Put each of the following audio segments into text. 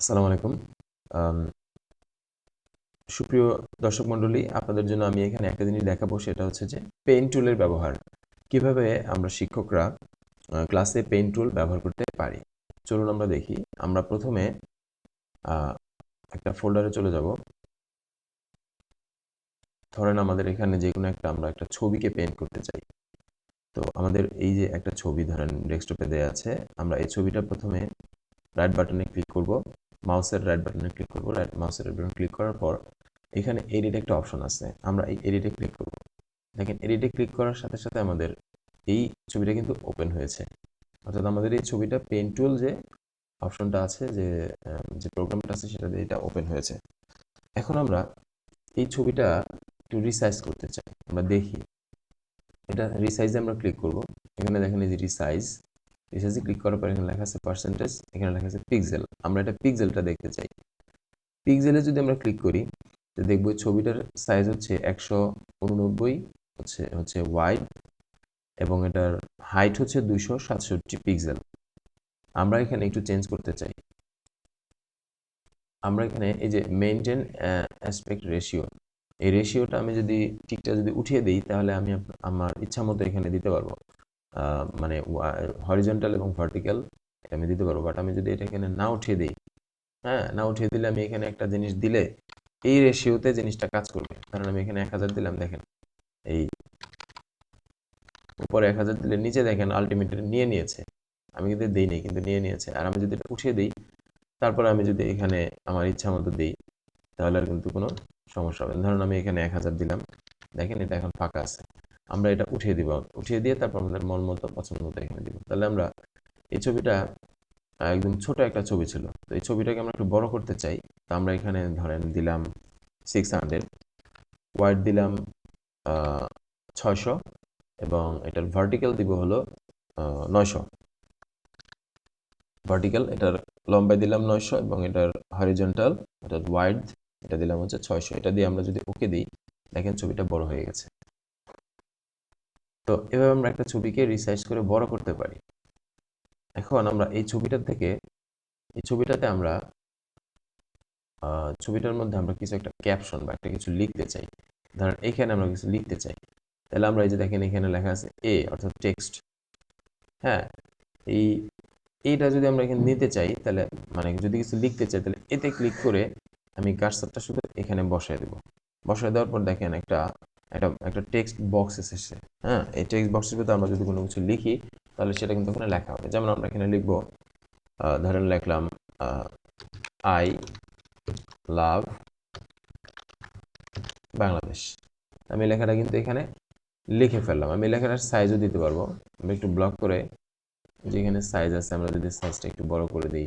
আসসালামু আলাইকুম। সুপ্রিয় দর্শক মণ্ডলী, আপনাদের জন্য আমি এখানে একটা জিনিস দেখাবো, সেটা হচ্ছে যে পেইন টুলের ব্যবহার। কীভাবে আমরা শিক্ষকরা ক্লাসে পেইন টুল ব্যবহার করতে পারি? চলুন আমরা দেখি। আমরা প্রথমে একটা ফোল্ডারে চলে যাব। ধরেন আমাদের এখানে যে কোনো একটা আমরা একটা ছবিকে পেইন্ট করতে চাই। তো আমাদের এই যে একটা ছবি ধরেন ডেস্কটপে দেওয়া আছে, আমরা এই ছবিটা প্রথমে রাইট বাটনে ক্লিক করব। মাউসের রাইট বাটনে ক্লিক করব রাইট মাউসের রাইট বাটনে ক্লিক করার পর এখানে এডিট একটা অপশন আছে। আমরা এই এডিটে ক্লিক করব। দেখেন এডিটে ক্লিক করার সাথে সাথে আমাদের এই ছবিটা কিন্তু ওপেন হয়েছে। অর্থাৎ আমাদের এই ছবিটা পেন টুল যে অপশনটা আছে, যে যে প্রোগ্রামটা আছে, সেটা দিয়ে এটা ওপেন হয়েছে। এখন আমরা এই ছবিটা একটু রিসাইজ করতে চাই। আমরা দেখি। এটা রিসাইজে আমরা ক্লিক করব। এখানে দেখেন এই যে রিসাইজ রিসাইজে ক্লিক করার পর এখানে লেখা আছে পার্সেন্টেজ এখানে লেখা আছে পিক্সেল আমরা এটা পিক্সেলটা দেখতে চাই। পিক্সেলে যদি আমরা ক্লিক করি, তো দেখব ছবিটার সাইজ হচ্ছে একশো উননব্বই, হচ্ছে হচ্ছে ওয়াইড এবং এটার হাইট হচ্ছে দুইশো সাতষট্টি পিক্সেল আমরা এখানে একটু চেঞ্জ করতে চাই। আমরা এখানে এই যে মেনটেন অ্যাসপেক্ট রেশিও এই রেশিওটা আমি যদি টিকটা যদি উঠিয়ে দিই, তাহলে আমি আমার ইচ্ছা মতো এখানে দিতে পারব। মানে হরিজন্টাল এবং ভার্টিক্যাল আমি দিতে পারব। বাট আমি যদি এটা এখানে না উঠিয়ে দিই হ্যাঁ না উঠিয়ে দিলে আমি এখানে একটা জিনিস দিলে এই রেশিওতে জিনিসটা কাজ করবে। কারণ আমি এখানে এক হাজার দিলাম, দেখেন। এই উপরে এক হাজার দিলে নিচে দেখেন আলটিমেটলি নিয়ে নিয়েছে। আমি কিন্তু দিই নাই, কিন্তু নিয়ে নিয়েছে। আর আমি যদি এটা উঠিয়ে দিই, তারপর আমি যদি এখানে আমার ইচ্ছা মতো দিই, তাহলে আর কিন্তু কোনো সমস্যা হবে না। ধরুন আমি এখানে এক হাজার দিলাম, দেখেন এটা এখন ফাঁকা আছে। আমরা এটা উঠিয়ে দিব, উঠিয়ে দিয়ে তারপর আমাদের মন মতো পছন্দ মতো এখানে দিব। তাহলে আমরা এই ছবিটা একদম ছোট একটা ছবি ছিল। তো এই ছবিটাকে আমরা একটু বড় করতে চাই। তো আমরা এখানে ধরেন দিলাম সিক্স হান্ড্রেড ওয়াইড দিলাম ছয়শো এবং এটার ভার্টিক্যাল দিব হলো নয়শো। ভার্টিক্যাল এটার লম্বাই দিলাম নয়শো এবং এটার হরিজন্টাল অর্থাৎ ওয়াইড এটা দিলাম হচ্ছে ছয়শো। এটা দিয়ে আমরা যদি ওকে দিই, দেখেন ছবিটা বড় হয়ে গেছে। তো এভাবে আমরা একটা ছবিকে রিসাইজ করে বড় করতে পারি। এখন আমরা এই ছবিটার থেকে, এই ছবিটাতে আমরা ছবিটার মধ্যে আমরা কিছু একটা ক্যাপশন বা একটা কিছু লিখতে চাই। ধরেন এখানে আমরা কিছু লিখতে চাই। তাহলে আমরা এই যে দেখেন এখানে লেখা আছে এ অর্থাৎ টেক্সট হ্যাঁ এই, এইটা যদি আমরা এখানে নিতে চাই, তাহলে মানে যদি কিছু লিখতে চাই, তাহলে এতে ক্লিক করে আমি কার্সারটা শুধু এখানে বসায় দেবো। বসায় দেওয়ার পর দেখেন একটা একটা একটা টেক্সট বক্স এসেছে হ্যাঁ? এই টেক্সট বক্সের ভিতরে আমরা যদি কোনো কিছু লিখি, তাহলে সেটা কিন্তু ওখানে লেখা হবে। যেমন আমরা এখানে লিখব ধরেন লিখলাম আই লাভ বাংলাদেশ আমি লেখাটা কিন্তু এখানে লিখে ফেললাম। আমি লেখাটার সাইজও দিতে পারব। আমি একটু ব্লক করে যেখানে সাইজ আছে, আমরা যদি সাইজটা একটু বড় করে দিই,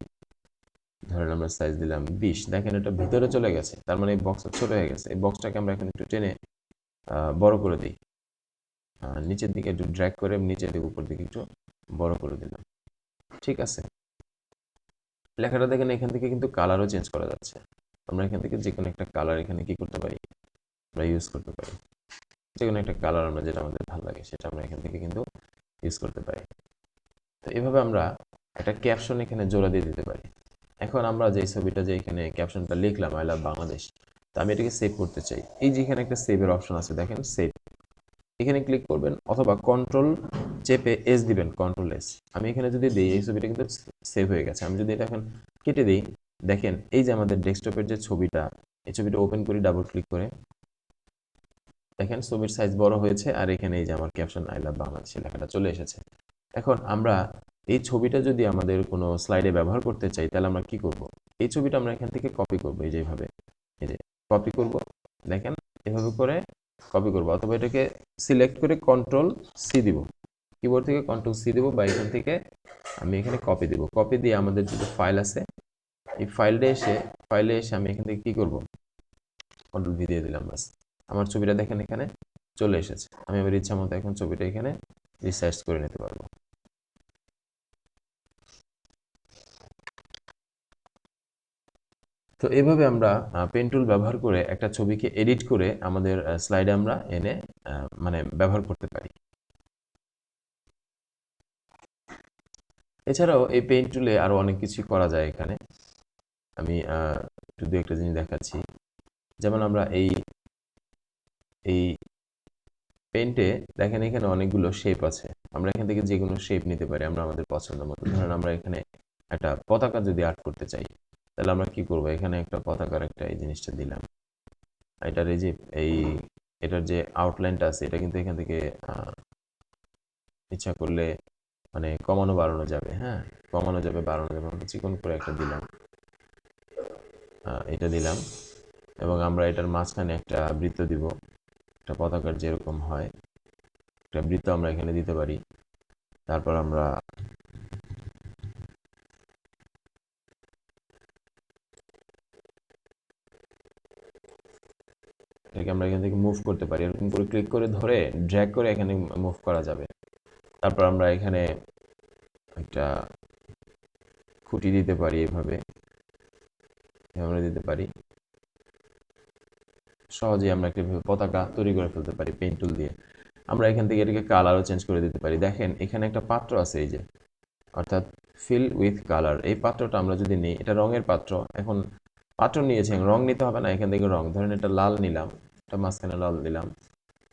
ধরেন আমরা সাইজ দিলাম বিশ। দেখেন এটা ভিতরে চলে গেছে। তার মানে এই বক্সটা ছোট হয়ে গেছে। এই বক্সটাকে আমরা এখন একটু টেনে বড় করে দিই। নিচের দিকে একটু ড্র্যাগ করে নিচের দিকে উপর দিকে একটু বড় করে দিলাম। ঠিক আছে? লেখাটা দেখেন, এখান থেকে কিন্তু কালারও চেঞ্জ করা যাচ্ছে। আমরা এখান থেকে যে কোনো একটা কালার এখানে কি করতে পারি? আমরা ইউজ করতে পারি। যে কোনো একটা কালার আমরা যেটা আমাদের ভালো লাগে, সেটা আমরা এখান থেকে কিন্তু ইউজ করতে পারি। তো এভাবে আমরা একটা ক্যাপশন এখানে জোড়া দিয়ে দিতে পারি। এখন আমরা যে ছবিটা যে এখানে ক্যাপশনটা লিখলাম আই লাভ বাংলাদেশ তো আমি এটাকে সেভ করতে চাই। এই যে এখানে একটা সেভের অপশন আছে, দেখেন সেভ এখানে ক্লিক করবেন অথবা কন্ট্রোল চেপে এস দিবেন কন্ট্রোল এস আমি এখানে যদি দিই, এই ছবিটা কিন্তু সেভ হয়ে গেছে। আমি যদি এটা এখন কেটে দিই, দেখেন, এই যে আমাদের ডেস্কটপের যে ছবিটা, এই ছবিটা ওপেন করি ডাবল ক্লিক করে, দেখেন, ছবির সাইজ বড় হয়েছে, আর এখানে এই যে আমার ক্যাপশন আই লাভ বাংলাদেশ লেখাটা চলে এসেছে। এখন আমরা এই ছবিটা যদি আমাদের কোনো স্লাইডে ব্যবহার করতে চাই, তাহলে আমরা কি করব? এই ছবিটা আমরা এখান থেকে কপি করব এই যেভাবে এই যে কপি করব। দেখেন, এভাবে করে কপি করব। অথবা এটাকে সিলেক্ট করে কন্ট্রোল সি দিব। কিবোর্ড থেকে কন্ট্রোল সি দিব বা এখান থেকে আমি এখানে কপি দিব। কপি দিয়ে আমাদের যে ফাইল আছে, এই ফাইলটা এসে ফাইলে এসে আমি এখান থেকে কি করব? কন্ট্রোল ভি দিয়ে দিলাম বাস আমার ছবিটা দেখেন এখানে চলে এসেছে। আমি আমার ইচ্ছা মতো এখন ছবিটা এখানে রিসার্চ করে নিতে পারব। তো এভাবে আমরা পেন টুল ব্যবহার করে একটা ছবিকে এডিট করে আমাদের স্লাইডে আমরা এনে মানে ব্যবহার করতে পারি। এছাড়াও এই পেইন্ট টুলে আরও অনেক কিছু করা যায় এখানে। আমি একটু দু একটা জিনিস দেখাচ্ছি। যেমন আমরা এই এই পেন্টে দেখেন এখানে অনেকগুলো শেপ আছে। আমরা এখান থেকে যে কোনো শেপ নিতে পারি, আমরা আমাদের পছন্দ মতো। ধরেন আমরা এখানে একটা পতাকা যদি আর্ট করতে চাই। তাহলে আমরা কি করব? এখানে একটা পতাকার একটা এই জিনিসটা দিলাম। এটার এই যে এই এটার যে আউটলাইনটা আছে, এটা কিন্তু এখান থেকে ইচ্ছা করলে মানে কমানো বাড়ানো যাবে হ্যাঁ? কমানো যাবে, বাড়ানো যাবে, আমরা চিকন করে একটা দিলাম। এটা দিলাম এবং আমরা এটার মাঝখানে একটা বৃত্ত দিব। একটা পতাকার যেরকম হয়। একটা বৃত্ত আমরা এখানে দিতে পারি। তারপর আমরা এটাকে আমরা এখান থেকে মুভ করতে পারি। এরকম করে ক্লিক করে ধরে ড্র্যাগ করে এখানে মুভ করা যাবে। তারপর আমরা এখানে একটা খুঁটি দিতে পারি এভাবে। আমরা দিতে পারি। সহজেই আমরা একটা পতাকা তৈরি করে ফেলতে পারি পেন টুল দিয়ে। আমরা এখান থেকে এটাকে কালারও চেঞ্জ করে দিতে পারি। দেখেন, এখানে একটা পাত্র আছে এই যে, অর্থাৎ ফিল উইথ কালার এই পাত্রটা আমরা যদি নিই, এটা রঙের পাত্র। এখন পাত্র নিয়েছি রং নিতে হবে না, এখান থেকে রং। ধরেন এটা লাল নিলাম। এটা মাঝখানে লাল দিলাম।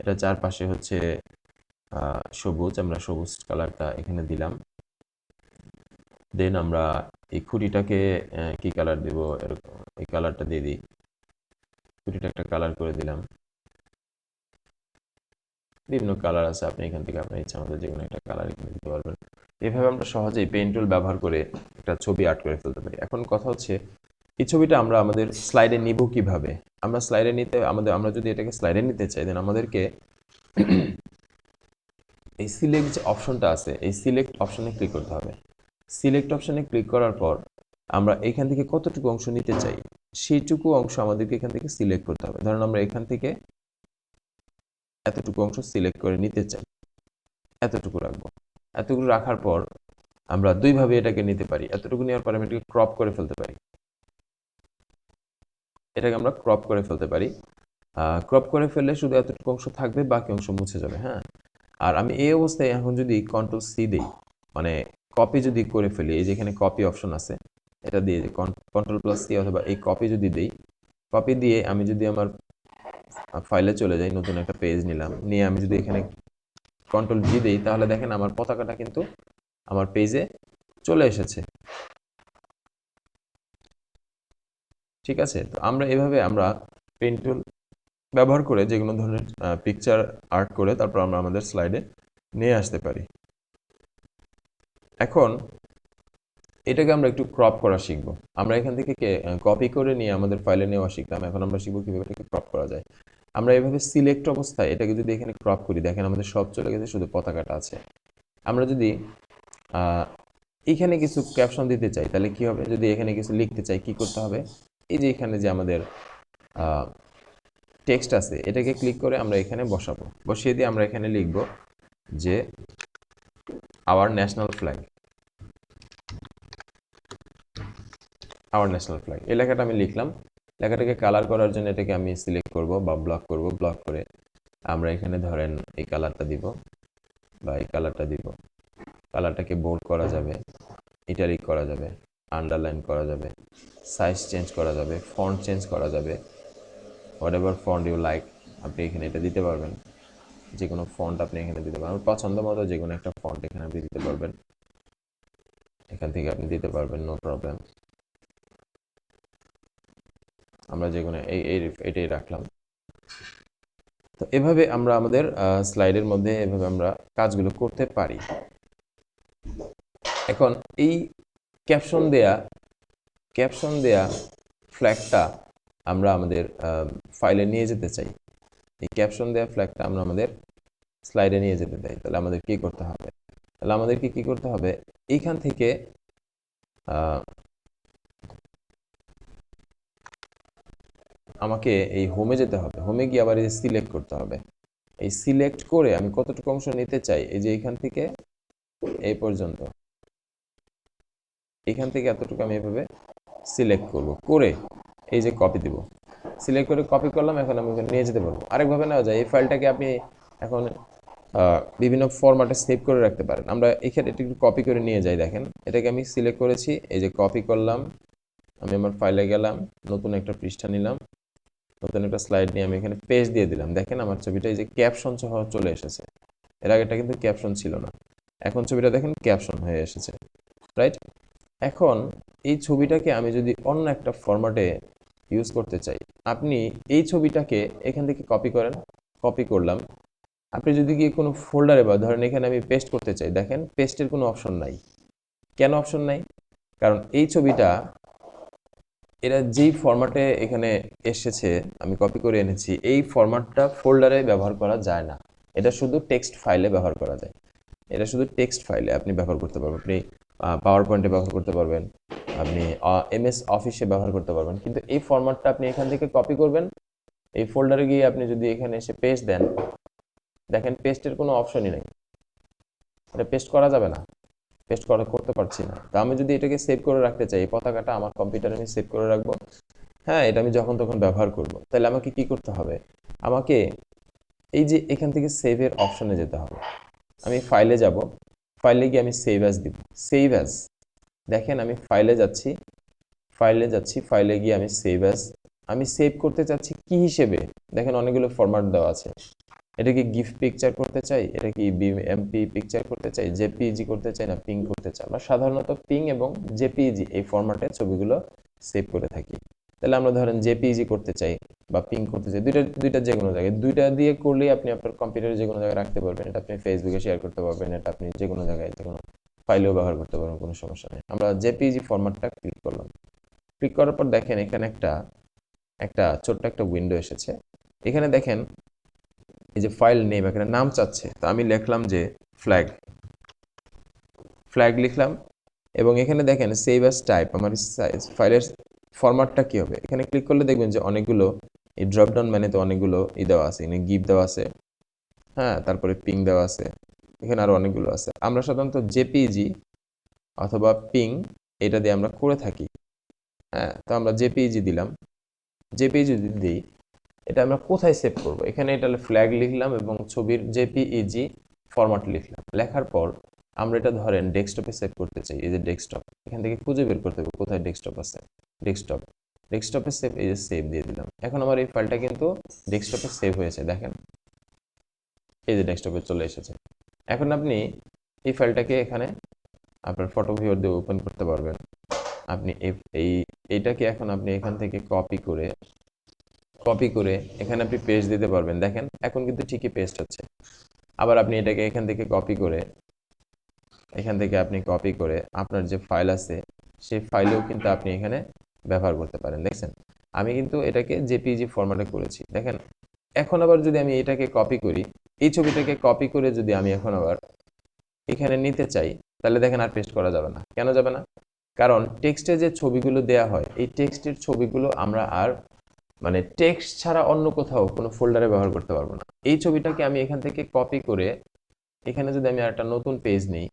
এটা চারপাশে হচ্ছে সবুজ, আমরা সবুজ কালারটা এখানে দিলাম। দেন আমরা এই খুঁটিটাকে কি কালার দিব? এরকম, এই কালারটা দিয়ে দিই। খুঁটিটা একটা কালার করে দিলাম। বিভিন্ন কালার আছে, আপনি এখান থেকে আপনার ইচ্ছা মতো যে কোনো একটা কালার এখানে দিতে পারবেন। এভাবে আমরা সহজেই পেন টুল ব্যবহার করে একটা ছবি আর্ট করে ফেলতে পারি। এখন কথা হচ্ছে এই ছবিটা আমরা আমাদের স্লাইডে নিব কীভাবে? আমরা স্লাইডে নিতে, আমাদের, আমরা যদি এটাকে স্লাইডে নিতে চাই দেন আমাদেরকে এই সিলেক্ট যে অপশনটা আছে, এই সিলেক্ট অপশনে ক্লিক করতে হবে। সিলেক্ট অপশনে ক্লিক করার পর আমরা এখান থেকে কতটুকু অংশ নিতে চাই, সেইটুকু অংশ আমাদেরকে এখান থেকে সিলেক্ট করতে হবে। ধরুন আমরা এখান থেকে এতটুকু অংশ সিলেক্ট করে নিতে চাই, এতটুকু রাখব। এতটুকু রাখার পর আমরা দুইভাবে এটাকে নিতে পারি। এতটুকু নেওয়ার পর আমি এটাকে ক্রপ করে ফেলতে পারি। এটাকে আমরা ক্রপ করে ফেলতে পারি। ক্রপ করে ফেললে শুধু এতটুকু অংশ থাকবে, বাকি অংশ মুছে যাবে হ্যাঁ? আর আমি এই অবস্থায় এখন যদি কন্ট্রোল সি দিই মানে কপি যদি করে ফেলি, এই যেখানে কপি অপশন আছে, এটা দিয়ে কন্ট্রোল প্লাস সি অথবা এই কপি যদি দিই কপি দিয়ে আমি যদি আমার ফাইলে চলে যাই, নতুন একটা পেজ নিলাম, নিয়ে আমি যদি এখানে কন্ট্রোল ভি দিই, তাহলে দেখেন আমার পতাকাটা কিন্তু আমার পেজে চলে এসেছে। ঠিক আছে? তো আমরা এভাবে আমরা পেন টুল ব্যবহার করে যে কোনো ধরনের পিকচার আর্ট করে তারপর আমরা আমাদের স্লাইডে নিয়ে আসতে পারি। এখন এটাকে আমরা একটু ক্রপ করা শিখব। আমরা এখান থেকে কপি করে নিয়ে আমাদের ফাইলে নেওয়া শিখলাম। এখন আমরা শিখব কীভাবে এটাকে ক্রপ করা যায়। আমরা এভাবে সিলেক্ট অবস্থায় এটাকে যদি এখানে ক্রপ করি, দেখেন আমাদের সব চলে গেছে, শুধু পতাকাটা আছে। আমরা যদি এখানে কিছু ক্যাপশন দিতে চাই, তাহলে কি হবে? যদি এখানে কিছু লিখতে চাই, কি করতে হবে? এই যে এখানে যে আমাদের টেক্সট আছে, এটাকে ক্লিক করে আমরা এখানে বসাবো। বসিয়ে দিয়ে আমরা এখানে লিখব যে our national flag our national flag এই লেখাটা আমি লিখলাম। লেখাটাকে কালার করার জন্য এটাকে আমি সিলেক্ট করব বা ব্লক করব। ব্লক করে আমরা এখানে ধরেন এই কালারটা দিব বা এই কালারটা দিব। কালারটাকে বোল্ড করা যাবে ইটালিক করা যাবে। আন্ডারলাইন করা যাবে সাইজ চেঞ্জ করা যাবে ফন্ট চেঞ্জ করা যাবে whatever font you like আপনি এখানে এটা দিতে পারবেন। যে কোনো ফন্ট আপনি এখানে দিতে পারবেন। পছন্দ মতো যে কোনো একটা ফন্ট এখানে আপনি দিতে পারবেন। এখান থেকে আপনি দিতে পারবেন নো প্রবলেম আমরা যে কোনো এই, এটাই রাখলাম। তো এভাবে আমরা আমাদের স্লাইডের মধ্যে এভাবে আমরা কাজগুলো করতে পারি। এখন এই ক্যাপশন দেয়া ক্যাপশন দেয়া ফ্ল্যাগটা আমরা আমাদের ফাইলে নিয়ে যেতে চাই। এই ক্যাপশন দেয়া ফ্ল্যাগটা আমরা আমাদের স্লাইডে নিয়ে যেতে চাই। তাহলে আমাদের কি করতে হবে? তাহলে আমাদেরকে কি করতে হবে? এইখান থেকে আমাকে এই হোমে যেতে হবে। হোমে গিয়ে আবার এই সিলেক্ট করতে হবে। এই সিলেক্ট করে আমি কতটুকু অংশ নিতে চাই? এই যে এখান থেকে, এই পর্যন্ত। এখান থেকে এতটুকু আমি এভাবে সিলেক্ট করব। করে এই যে কপি দিব। সিলেক্ট করে কপি করলাম, এখন আমি ওখানে নিয়ে যেতে পারব। আরেকভাবে নেওয়া যায়, এই ফাইলটাকে আপনি এখন বিভিন্ন ফরম্যাটে সেভ করে রাখতে পারেন। আমরা এখানে এটা একটু কপি করে নিয়ে যাই, দেখেন। এটাকে আমি সিলেক্ট করেছি, এই যে কপি করলাম। আমি আমার ফাইলে গেলাম, নতুন একটা পৃষ্ঠা নিলাম। নতুন একটা স্লাইড নিয়ে আমি এখানে পেজ দিয়ে দিলাম। দেখেন আমার ছবিটা, এই যে ক্যাপশন সহ চলে এসেছে। এর আগেটা কিন্তু ক্যাপশন ছিল না। এখন ছবিটা দেখেন ক্যাপশন হয়ে এসেছে। রাইট এখন এই ছবিটাকে আমি যদি অন্য একটা ফরম্যাটে ইউজ করতে চাই, আপনি এই ছবিটাকে এখান থেকে কপি করেন কপি করলাম। আপনি যদি গিয়ে কোনো ফোল্ডারে বা ধরেন এখানে আমি পেস্ট করতে চাই, দেখেন পেস্টের কোনো অপশন নাই। কেন অপশন নাই? কারণ এই ছবিটা এরা যেই ফরম্যাটে এখানে এসেছে, আমি কপি করে এনেছি, এই ফরম্যাটটা ফোল্ডারে ব্যবহার করা যায় না। এটা শুধু টেক্সট ফাইলে ব্যবহার করা যায়। এটা শুধু টেক্সট ফাইলে আপনি ব্যবহার করতে পারবেন। আপনি পাওয়ার পয়েন্টে ব্যবহার করতে পারবেন, আপনি এমএস অফিসে ব্যবহার করতে পারবেন। কিন্তু এই ফরম্যাটটা আপনি এখান থেকে কপি করবেন। এই ফোল্ডারে গিয়ে আপনি যদি এখানে এসে পেস্ট দেন, দেখেন পেস্টের কোনো অপশনই নেই। এটা পেস্ট করা যাবে না। পেস্ট করা, করতে পারছি না। তো আমি যদি এটাকে সেভ করে রাখতে চাই, এই পতাকাটা আমার কম্পিউটারে আমি সেভ করে রাখব। হ্যাঁ এটা আমি যখন তখন ব্যবহার করব। তাহলে আমাকে কি করতে হবে? আমাকে এই যে এখান থেকে সেভের অপশনে যেতে হবে। আমি ফাইলে যাব। ফাইলে গিয়ে আমি সেভ অ্যাজ দিব। সেভ অ্যাজ দেখেন আমি ফাইলে যাচ্ছি ফাইলে যাচ্ছি ফাইলে গিয়ে আমি সেভ অ্যাজ আমি সেভ করতে চাচ্ছি কি হিসেবে? দেখেন অনেকগুলো ফরম্যাট দেওয়া আছে। এটা কি গিফট পিকচার করতে চাই? এটা কি এমপি পিকচার করতে চাই? জেপিইজি করতে চাই না পিং করতে চাই? আমরা সাধারণত পিং এবং জেপিইজি এই ফরম্যাটে ছবিগুলো সেভ করে থাকি। তাহলে আমরা ধরেন জেপিইজি করতে চাই। বা পিং করতে চাই দুইটা দুইটা যে কোনো জায়গায়। দুইটা দিয়ে করলেই আপনি আপনার কম্পিউটারে যে কোনো জায়গায় রাখতে পারবেন। এটা আপনি ফেসবুকে শেয়ার করতে পারবেন, এটা আপনি যে কোনো জায়গায় যে কোনো ফাইলেও ব্যবহার করতে পারবেন, কোনো সমস্যা নেই। আমরা জেপিজি ফরম্যাটটা ক্লিক করলাম। ক্লিক করার পর দেখেন এখানে একটা একটা ছোট্ট একটা উইন্ডো এসেছে। এখানে দেখেন এই যে ফাইল নেম এখানে নাম চাচ্ছে। তো আমি লিখলাম যে ফ্ল্যাগ ফ্ল্যাগ লিখলাম এবং এখানে দেখেন সেভ অ্যাজ টাইপ আমার ফাইলের ফরম্যাটটা কী হবে? এখানে ক্লিক করলে দেখবেন যে অনেকগুলো এই ড্রপডাউন তো অনেকগুলো ই দেওয়া আছে এখানে গিফট দেওয়া আছে হ্যাঁ তারপরে পিং দেওয়া আছে, এখানে আরও অনেকগুলো আছে। আমরা সাধারণত জেপিজি অথবা পিং এটা দিয়ে আমরা করে থাকি হ্যাঁ তো আমরা জেপিজি দিলাম জেপিজি যদি দিই, এটা আমরা কোথায় সেভ করব? এখানে এটা ফ্ল্যাগ লিখলাম এবং ছবির জেপিইজি ফরম্যাট লিখলাম, লেখার পর আমরা এটা ধরেন ডেস্কটপে সেভ করতে চাই, এই যে ডেস্কটপ এখান থেকে খুঁজে বের করতে হবে কোথায় ডেস্কটপ আছে ডেস্কটপ ডেস্কটপে সেভ এই যে সেভ দিয়ে দিলাম। এখন আমার এই ফাইলটা কিন্তু ডেস্কটপে সেভ হয়েছে, দেখেন। এই যে ডেস্কটপে চলে এসেছে। এখন আপনি এই ফাইলটাকে এখানে আপনার ফটো ভিউর দিয়ে ওপেন করতে পারবেন। আপনি এই এইটাকে এখন আপনি এখান থেকে কপি করে কপি করে এখানে আপনি পেস্ট দিতে পারবেন। দেখেন, এখন কিন্তু ঠিকই পেস্ট হচ্ছে। আবার আপনি এটাকে এখান থেকে কপি করে, এখান থেকে আপনি কপি করে আপনার যে ফাইল আছে, সেই ফাইলেও কিন্তু আপনি এখানে ব্যবহার করতে পারেন, দেখছেন? আমি কিন্তু এটাকে জেপিজি ফরম্যাটে করেছি, দেখেন? এখন আবার যদি আমি এটাকে কপি করি, এই ছবিটাকে কপি করে যদি আমি এখন আবার এখানে নিতে চাই, তাহলে দেখেন আর পেস্ট করা যাবে না। কেন যাবে না? কারণ টেক্সটে যে ছবিগুলো দেয়া হয়, এই টেক্সটের ছবিগুলো আমরা আর মানে টেক্সট ছাড়া অন্য কোথাও কোনো ফোল্ডারে ব্যবহার করতে পারব না। এই ছবিটাকে আমি এখান থেকে কপি করে, এখানে যদি আমি একটা নতুন পেজ নিই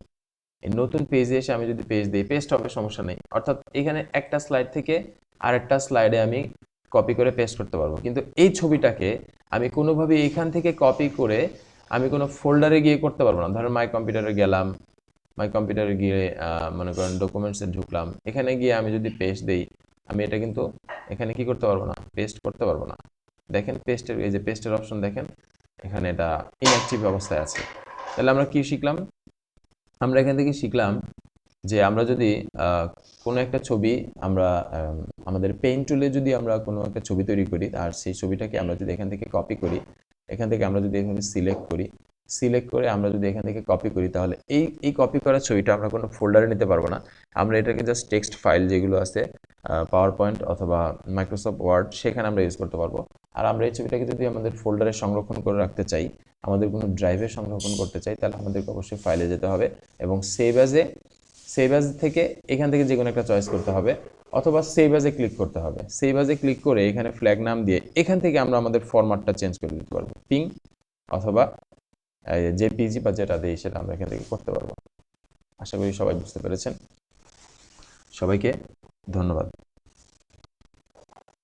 এই নতুন পেজে এসে আমি যদি পেজ দিই পেস্ট হবে, সমস্যা নেই। অর্থাৎ এখানে একটা স্লাইড থেকে আরেকটা স্লাইডে আমি কপি করে পেস্ট করতে পারব। কিন্তু এই ছবিটাকে আমি কোনোভাবে এখান থেকে কপি করে আমি কোনো ফোল্ডারে গিয়ে করতে পারব না। ধরেন মাই কম্পিউটারে গেলাম মাই কম্পিউটারে গিয়ে মনে করেন ডকুমেন্টসে ঢুকলাম। এখানে গিয়ে আমি যদি পেস্ট দিই, আমি এটা কিন্তু এখানে কি করতে পারব না? পেস্ট করতে পারব না। দেখেন পেস্টের এই যে পেস্টের অপশন দেখেন, এখানে এটা ইনঅ্যাক্টিভ অবস্থায় আছে। তাহলে আমরা কি শিখলাম? আমরা এখান থেকে শিখলাম যে আমরা যদি কোনো একটা ছবি আমরা আমাদের পেইন্ট টুলে যদি আমরা কোনো একটা ছবি তৈরি করি, আর সেই ছবিটাকে আমরা যদি এখান থেকে কপি করি, এখান থেকে আমরা যদি এখানে সিলেক্ট করি সিলেক্ট করে আমরা যদি এখান থেকে কপি করি, তাহলে এই এই কপি করা ছবিটা আমরা কোনো ফোল্ডারে নিতে পারব না। আমরা এটাকে জাস্ট টেক্সট ফাইল যেগুলো আছে পাওয়ার পয়েন্ট অথবা মাইক্রোসফট ওয়ার্ড সেখানে আমরা ইউজ করতে পারব। আর আমরা এই ছবিটাকে যদি আমাদের ফোল্ডারে সংরক্ষণ করে রাখতে চাই, আমাদের কোনো ড্রাইভে সংরক্ষণ করতে চাই, তাহলে আমাদেরকে অবশ্যই ফাইলে যেতে হবে এবং সেভ অ্যাজে সেভ অ্যাজ থেকে এখান থেকে যে কোনো একটা চয়েস করতে হবে অথবা সেভ অ্যাজে ক্লিক করতে হবে। সেভ অ্যাজে ক্লিক করে এখানে ফ্ল্যাগ নাম দিয়ে এখান থেকে আমরা আমাদের ফরম্যাটটা চেঞ্জ করে দিতে পারব। পিং অথবা জেপিজি বা যেটা দিই, সেটা আমরা এখান থেকে করতে পারব। আশা করি সবাই বুঝতে পেরেছেন। সবাইকে ধন্যবাদ।